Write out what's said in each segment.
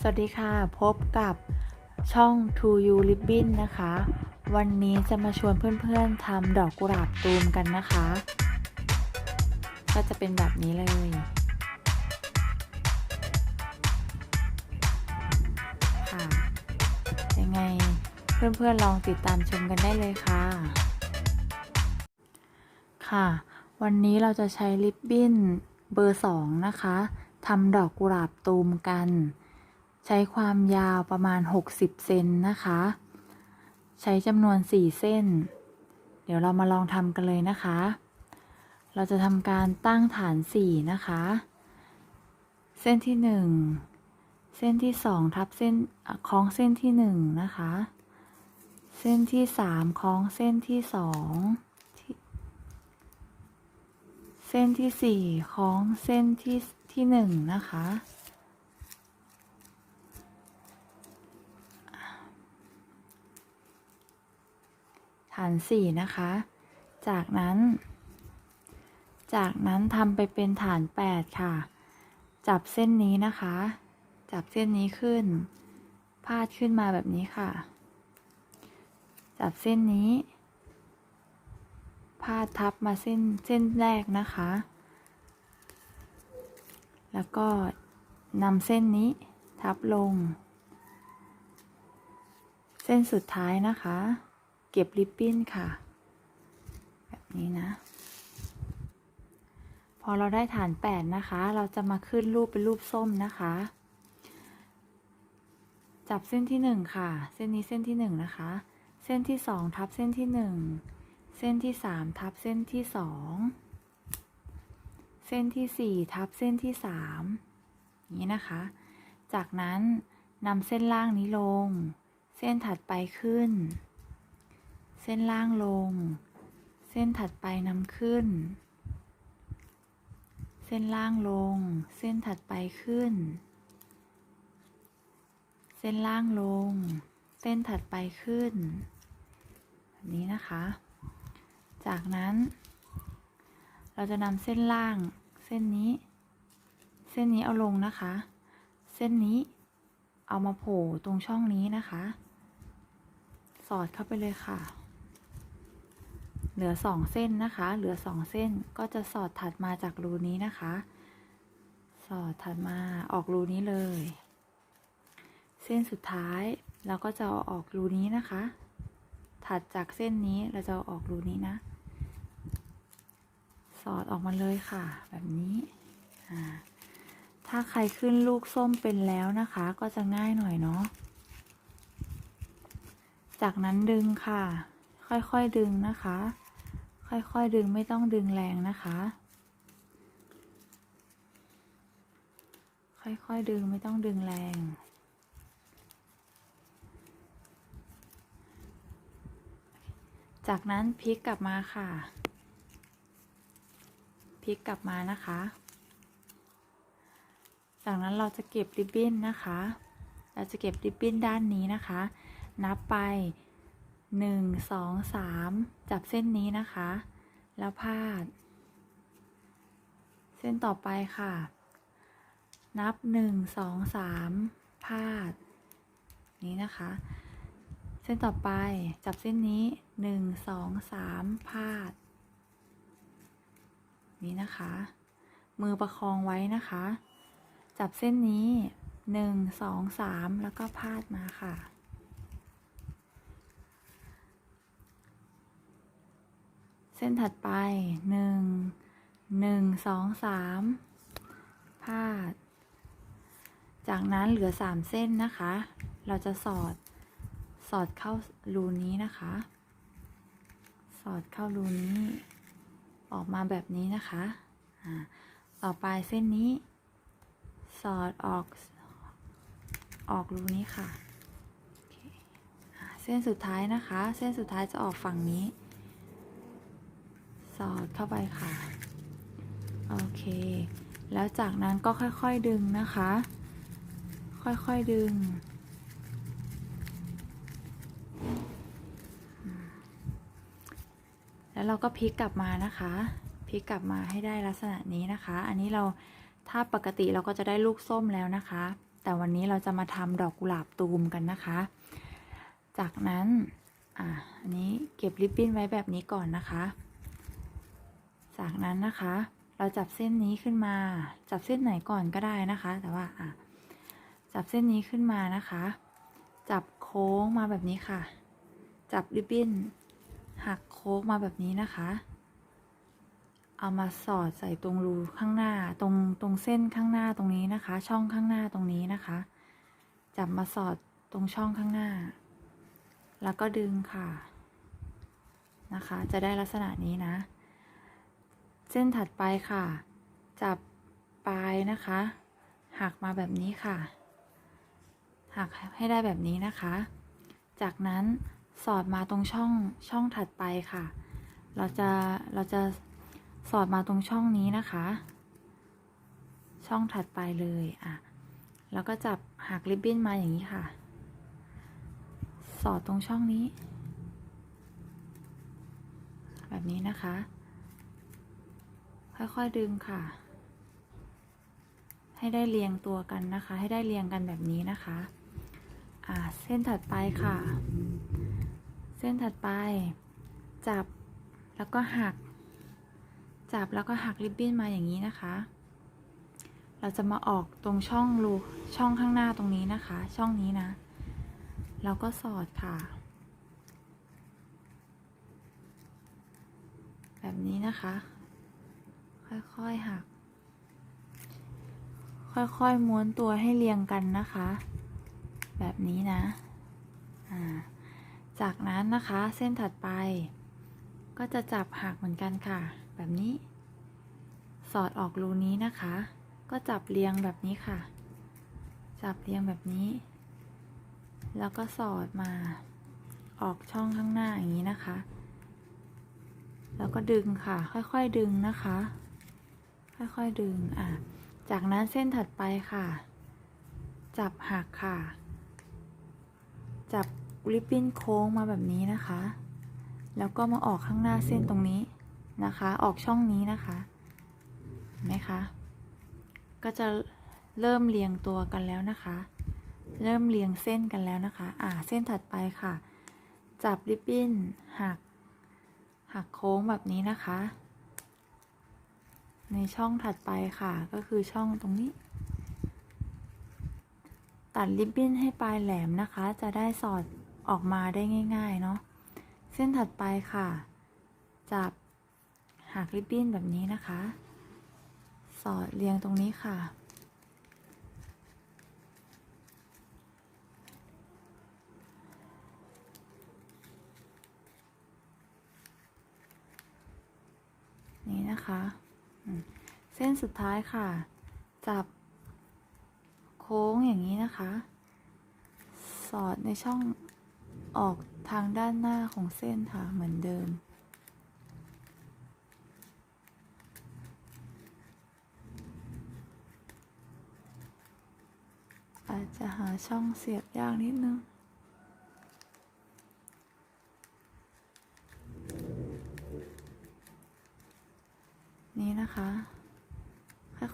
สวัสดีค่ะ พบกับช่อง To You Ribbon นะคะ วันนี้จะมาชวนเพื่อนๆทำดอกกุหลาบตูมกันนะคะ ก็จะเป็นแบบนี้เลย ค่ะ ยังไงเพื่อนๆลองติดตามชมกันได้เลยค่ะ ค่ะ วันนี้เราจะใช้ริบบิ้นเบอร์สองนะคะทำดอกกุหลาบตูมกัน ใช้ความยาวประมาณ 60 เซนนะคะ ใช้จำนวน 4 เส้น เดี๋ยวเรามาลองทำกันเลยนะคะ เราจะทำการตั้งฐาน 4 นะคะ เส้นที่ 1 เส้นที่ 2 ทับเส้นคล้องเส้นที่ 1 นะคะ เส้นที่ 3 คล้องเส้นที่ 2เส้นที่4คล้องเส้นที่ที่ 1 นะคะ ฐานสี่นะคะ จากนั้น จากนั้นทำไปเป็นฐานแปดค่ะ จับเส้นนี้นะคะ จับเส้นนี้ขึ้น พาดขึ้นมาแบบนี้ค่ะ จับเส้นนี้ พาดทับมาเส้นเส้นแรกนะคะ แล้วก็นำเส้นนี้ทับลง เส้นสุดท้ายนะคะ เก็บริบบิ้นค่ะ แบบนี้นะ พอเราได้ฐานแปดนะคะ เราจะมาขึ้นรูปเป็นรูปส้มนะคะ จับเส้นที่หนึ่งค่ะ เส้นนี้เส้นที่หนึ่งนะคะ เส้นที่สองทับเส้นที่หนึ่งเส้นที่สามทับเส้นที่สองเส้นที่สี่ทับเส้นที่สามนี้นะคะ จากนั้นนำเส้นล่างนี้ลง เส้นถัดไปขึ้น เส้นล่างลง เส้นถัดไปนำขึ้น เส้นล่างลง เส้นถัดไปขึ้น เส้นล่างลง เส้นถัดไปขึ้นแบบนี้นะคะ จากนั้น เราจะนำเส้นล่าง เส้นนี้ เส้นนี้เอาลงนะคะ เส้นนี้เอามาโผล่ตรงช่องนี้นะคะ สอดเข้าไปเลยค่ะ เหลือสองเส้นนะคะ เหลือสองเส้นก็จะสอดถัดมาจากรูนี้นะคะ สอดถัดมาออกรูนี้เลย เส้นสุดท้ายเราก็จะอออกรูนี้นะคะ ถัดจากเส้นนี้เราจะอออกรูนี้นะ สอดออกมาเลยค่ะ แบบนี้ ถ้าใครขึ้นลูกส้มเป็นแล้วนะคะ ก็จะง่ายหน่อยเนาะ จากนั้นดึงค่ะ ค่อยๆดึงนะคะ ค่อยๆดึงไม่ต้องดึงแรงนะคะ ค่อยๆดึงไม่ต้องดึงแรงจากนั้นพลิกกลับมาค่ะ พลิกกลับมานะคะ จากนั้นเราจะเก็บริบบิ้นนะคะ เราจะเก็บริบบิ้นด้านนี้นะคะ นับไป นึ่งสองสามจับเส้นนี้นะคะ แล้วพาด เส้นต่อไปค่ะ นับหนึ่งสองสามพาด นี้นะคะ เส้นต่อไปจับเส้นนี้หนึ่งสองสามพาด นี้นะคะ มือประคองไว้นะคะ จับเส้นนี้หนึ่งสองสามแล้วก็พาดมาค่ะ เส้นถัดไปหนึ่งหนึ่งสองสามพาด จากนั้นเหลือสามเส้นนะคะ เราจะสอดสอดเข้ารูนี้นะคะ สอดเข้ารูนี้ออกมาแบบนี้นะคะต่อไปเส้นนี้ สอดออกออกรูนี้ค่ะ เส้นสุดท้ายนะคะ เส้นสุดท้ายจะออกฝั่งนี้ สอดเข้าไปค่ะ โอเค แล้วจากนั้นก็ค่อยๆดึงนะคะ ค่อยๆดึง แล้วเราก็พลิกกลับมานะคะพลิกกลับมาให้ได้ลักษณะนี้นะคะ อันนี้เราถ้าปกติเราก็จะได้ลูกส้มแล้วนะคะ แต่วันนี้เราจะมาทำดอกกุหลาบตูมกันนะคะ จากนั้น อะ อันนี้เก็บริบบิ้นไว้แบบนี้ก่อนนะคะ จากนั้นนะคะ เราจับเส้นนี้ขึ้นมา จับเส้นไหนก่อนก็ได้นะคะ แต่ว่าอะจับเส้นนี้ขึ้นมานะคะ จับโค้งมาแบบนี้ค่ะ จับริบบิ้นหักโค้งมาแบบนี้นะคะ เอามาสอดใส่ตรงรูข้างหน้า ตรงตรงเส้นข้างหน้าตรงนี้นะคะ ช่องข้างหน้าตรงนี้นะคะ จับมาสอดตรงช่องข้างหน้า แล้วก็ดึงค่ะ นะคะ จะได้ลักษณะนี้นะ ส้นถัดไปค่ะ จับปลายนะคะ หักมาแบบนี้ค่ะ หักให้ได้แบบนี้นะคะ จากนั้นสอดมาตรงช่องช่องถัดไปค่ะ เราจะเราจะสอดมาตรงช่องนี้นะคะ ช่องถัดไปเลยอะแล้วก็จับหักริบบิ้นมาอย่างนี้ค่ะ สอดตรงช่องนี้ แบบนี้นะคะ ค่อยๆดึงค่ะ ให้ได้เรียงตัวกันนะคะ ให้ได้เรียงกันแบบนี้นะคะ อ่า เส้นถัดไปค่ะ เส้นถัดไป จับแล้วก็หัก จับแล้วก็หักริบบิ้นมาอย่างนี้นะคะ เราจะมาออกตรงช่องรูช่องข้างหน้าตรงนี้นะคะ ช่องนี้นะ เราก็สอดค่ะ แบบนี้นะคะ ค่อยๆหัก ค่อยๆม้วนตัวให้เรียงกันนะคะ แบบนี้นะ จากนั้นนะคะเส้นถัดไป ก็จะจับหักเหมือนกันค่ะ แบบนี้ สอดออกรูนี้นะคะ ก็จับเรียงแบบนี้ค่ะ จับเรียงแบบนี้ แล้วก็สอดมาออกช่องข้างหน้าอย่างนี้นะคะ แล้วก็ดึงค่ะ ค่อยๆดึงนะคะ ค่อยๆดึงอะจากนั้นเส้นถัดไปค่ะ จับหักค่ะ จับริบบิ้นโค้งมาแบบนี้นะคะ แล้วก็มาออกข้างหน้าเส้นตรงนี้นะคะ ออกช่องนี้นะคะเห็นไหมคะ ก็จะเริ่มเรียงตัวกันแล้วนะคะ เริ่มเรียงเส้นกันแล้วนะคะ อ่าเส้นถัดไปค่ะ จับริบบิ้นหัก หักโค้งแบบนี้นะคะ ในช่องถัดไปค่ะ ก็คือช่องตรงนี้ ตัดริบบิ้นให้ปลายแหลมนะคะ จะได้สอดออกมาได้ง่าย ๆ เนาะเส้นถัดไปค่ะ จับหักริบบิ้นแบบนี้นะคะ สอดเรียงตรงนี้ค่ะ นี่นะคะอืมเส้นสุดท้ายค่ะ จับโค้งอย่างนี้นะคะ สอดในช่องออกทางด้านหน้าของเส้นค่ะ เหมือนเดิม อาจจะหาช่องเสียบยากนิดนึง นี้นะคะ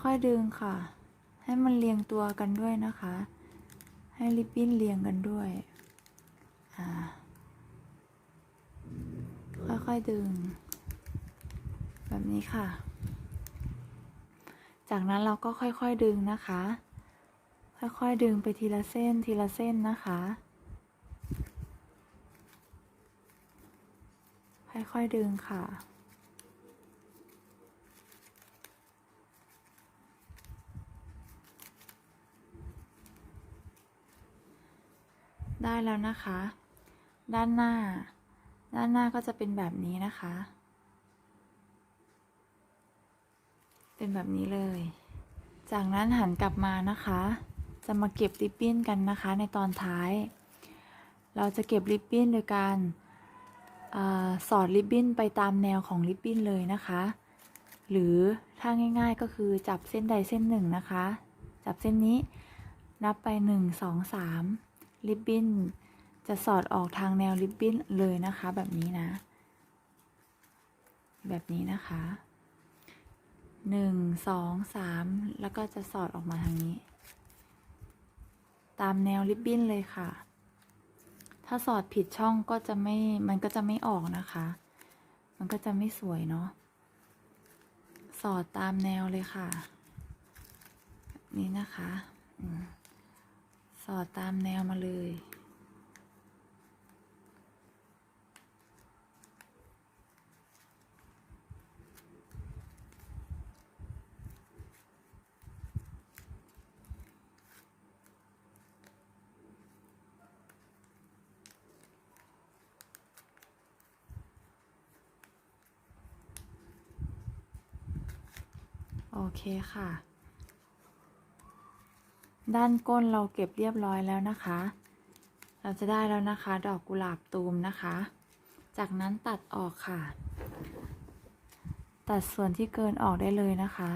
ค่ อยๆดึงค่ะ ให้มันเรียงตัวกันด้วยนะคะ ให้ริบบิ้นเรียงกันด้วย ค่อยๆดึง แบบนี้ค่ะ จากนั้นเราก็ค่อยๆดึงนะคะ ค่อยๆดึงไปทีละเส้นทีละเส้นนะคะ ค่อยๆดึงค่ะ ได้แล้วนะคะ ด้านหน้า ด้านหน้าก็จะเป็นแบบนี้นะคะ เป็นแบบนี้เลย จากนั้นหันกลับมานะคะ จะมาเก็บริบบิ้นกันนะคะ ในตอนท้าย เราจะเก็บริบบิ้นโดยการอสอดริบบิ้นไปตามแนวของริบบิ้นเลยนะคะ หรือถ้าง่ายๆก็คือจับเส้นใดเส้นหนึ่งนะคะ จับเส้นนี้นับไปหนึ่งสองสาม ริบบิ้นจะสอดออกทางแนวริบบิ้นเลยนะคะ แบบนี้นะ แบบนี้นะคะหนึ่งสองสามแล้วก็จะสอดออกมาทางนี้ ตามแนวริบบิ้นเลยค่ะ ถ้าสอดผิดช่องก็จะไม่ มันก็จะไม่ออกนะคะ มันก็จะไม่สวยเนาะ สอดตามแนวเลยค่ะ นี่นะคะอม สอดตามแนวมาเลยโอเคค่ะ ด้านก้นเราเก็บเรียบร้อยแล้วนะคะ เราจะได้แล้วนะคะ ดอกกุหลาบตูมนะคะ จากนั้นตัดออกค่ะ ตัดส่วนที่เกินออกได้เลยนะคะ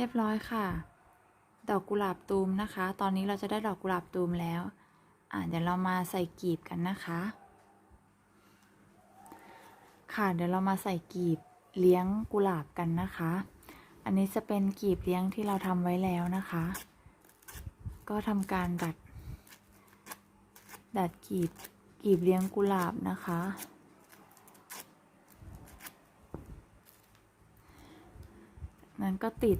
รียบร้อยค่ะ ดอกกุหลาบตูมนะคะ ตอนนี้เราจะได้ดอกกุหลาบตูมแล้ว อ่าเดี๋ยวเรามาใส่กีบกันนะคะ ค่ะเดี๋ยวเรามาใส่กีบเลี้ยงกุหลาบกันนะคะ อันนี้จะเป็นกีบเลี้ยงที่เราทำไว้แล้วนะคะ ก็ทำการดัด ดัดกีบกีบเลี้ยงกุหลาบนะคะนั้นก็ติด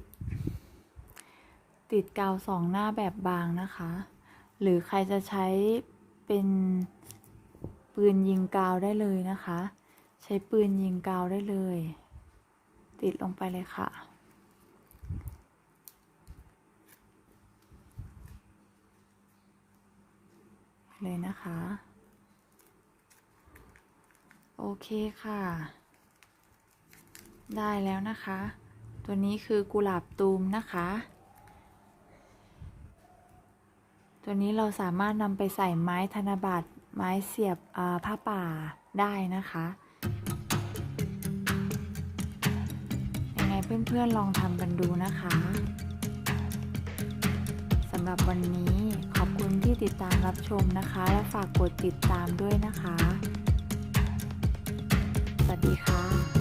ติดกาวสองหน้าแบบบางนะคะ หรือใครจะใช้เป็นปืนยิงกาวได้เลยนะคะ ใช้ปืนยิงกาวได้เลย ติดลงไปเลยค่ะเลยนะคะ โอเคค่ะ ได้แล้วนะคะ ตัวนี้คือกุหลาบตูมนะคะ ตัวนี้เราสามารถนำไปใส่ไม้ธนบัตร ไม้เสียบผ้าป่าได้นะคะยังไงเพื่อนๆลองทำกันดูนะคะสำหรับวันนี้ขอบคุณที่ติดตามรับชมนะคะ และฝากกดติดตามด้วยนะคะ สวัสดีค่ะ